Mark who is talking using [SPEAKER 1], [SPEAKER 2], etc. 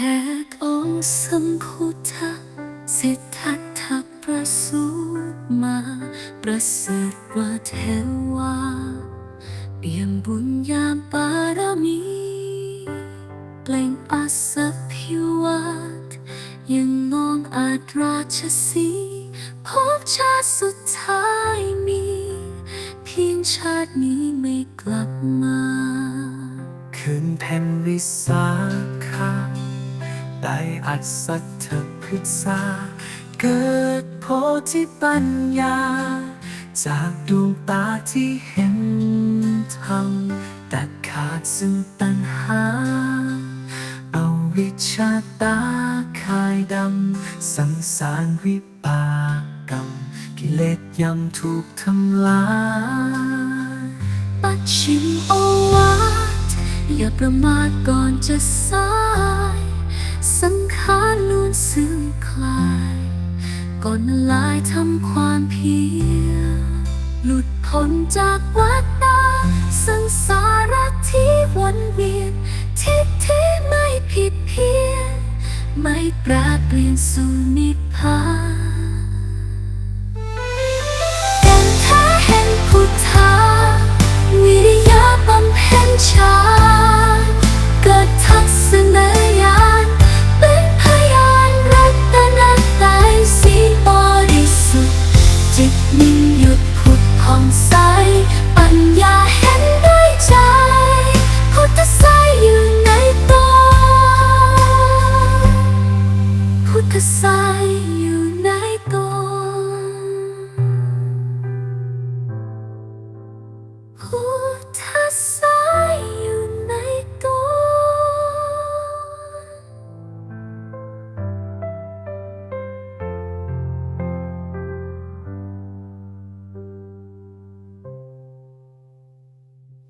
[SPEAKER 1] กองสัมพุทธสิทธัตถะประสูติมา ประเสริฐกว่าเทวาเปี่ยมบุญญาบารมีเปล่งอัศพิวัตยังงองอาจราชสีพบชาติสุดท้ายมี เพียงชาตินี้ไม่กลับมา
[SPEAKER 2] คืนแผ่นวิสาขะ ได้อัศทพฤกษาเกิดโพธิปัญญา จากดวงตาที่เห็นธรรมตัดขาดซึ่งตัณหา เอาวิชาตาคายดำ สังสารวิปากกรรม กิเลสยำถูกทำลาย
[SPEAKER 1] ปัดชิมโอวาทอย่าประมาทก่อนจะสาย สังขารล้วนเสื่อมคลายก่อนละลายทำความเพียรหลุดพ้นจากวัฏฏะสังสารที่วนเวียนทิศที่ไม่ผิดเพี้ยนไม่แปรเปลี่ยนสู่นิพพาน ระสอยู่ในตัว Ooh.